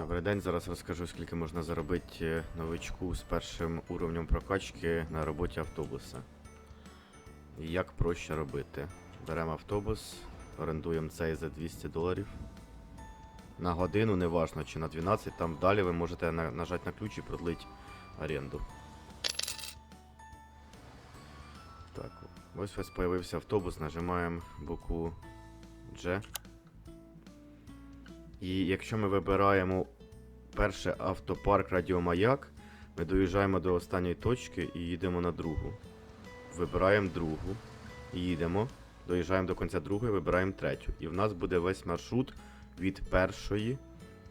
Добрий день, зараз розкажу, скільки можна заробити е, новичку з першим уровнем прокачки на роботі автобуса. І як проще робити. Беремо автобус, орендуємо цей за 200 доларів. На годину, неважно, чи на 12, там далі ви можете на- нажати на ключ і продлити оренду. Так, ось ось появився автобус, нажимаємо букву G. І якщо ми вибираємо перше автопарк Радіомаяк, ми доїжджаємо до останньої точки і їдемо на другу. Вибираємо другу, їдемо, доїжджаємо до кінця другої, вибираємо третю. І в нас буде весь маршрут від першої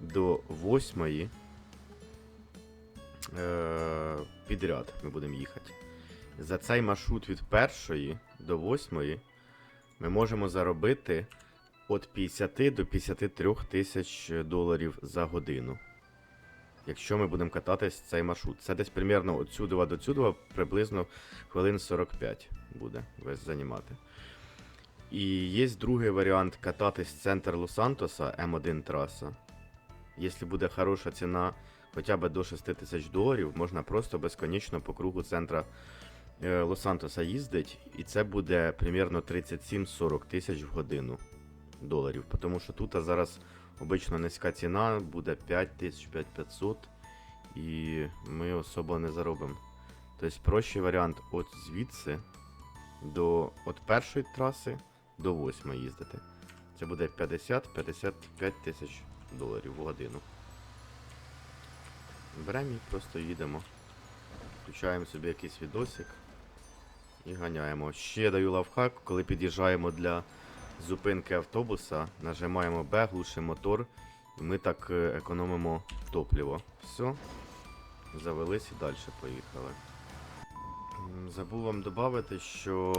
до восьмої е- підряд ми будемо їхати. За цей маршрут від першої до восьмої ми можемо заробити від 50 до 53 тисяч доларів за годину. Якщо ми будемо кататись цей маршрут. Це десь примерно від сюди до сюди приблизно хвилин 45 буде весь займати. І є другий варіант кататись центр Лос-Сантоса М1 траса. Якщо буде хороша ціна хоча б до 6 тисяч доларів, можна просто безконечно по кругу центра е, Лос-Сантоса їздить, і це буде примерно 37-40 тисяч в годину доларів. Тому що тут зараз обично низька ціна буде 5 тисяч 5500 і ми особо не заробимо. Тобто прощий варіант от звідси до от першої траси до восьмої їздити. Це буде 50-55 тисяч доларів в годину. Беремо і просто їдемо. Включаємо собі якийсь відосик і ганяємо. Ще даю лавхак, коли під'їжджаємо для зупинки автобуса, нажимаємо Б, глушимо мотор, і ми так е, економимо топливо. Все, завелись і далі поїхали. Забув вам додати, що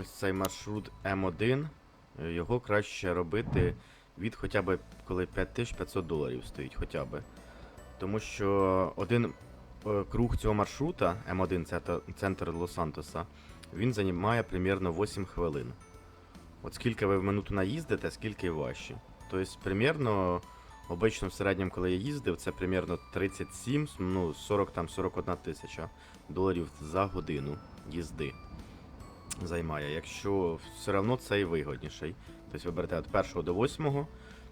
ось цей маршрут М1, е, його краще робити від хоча б коли 5500 доларів стоїть хоча б. Тому що один е, круг цього маршрута М1, це центр Лос-Сантоса, він займає примерно 8 хвилин. От скільки ви в минуту наїздите, скільки ваші. Тобто, примерно, обично в середньому, коли я їздив, це примерно 37, ну, 40 там 41 тисяча доларів за годину їзди займає. Якщо все одно це і вигодніший. Тобто ви берете від 1 до 8,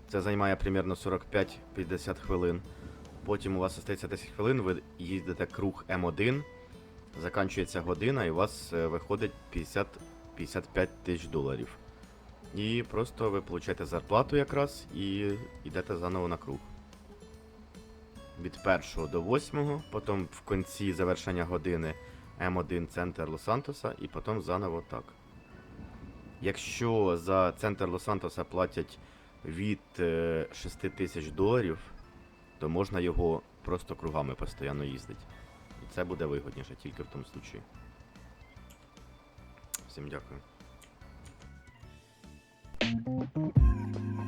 це займає примерно 45-50 хвилин. Потім у вас залишається 10 хвилин, ви їздите круг М1, закінчується година, і у вас е, виходить 50 55 тисяч доларів. І просто ви получаєте зарплату якраз і йдете заново на круг. Від 1 до 8, потім в кінці завершення години М1 центр Лос-Сантоса і потім заново так. Якщо за центр Лос-Сантоса платять від е, 6 тисяч доларів, то можна його просто кругами постійно їздити. І це буде вигодніше тільки в тому случаї. Всім дякую. うん。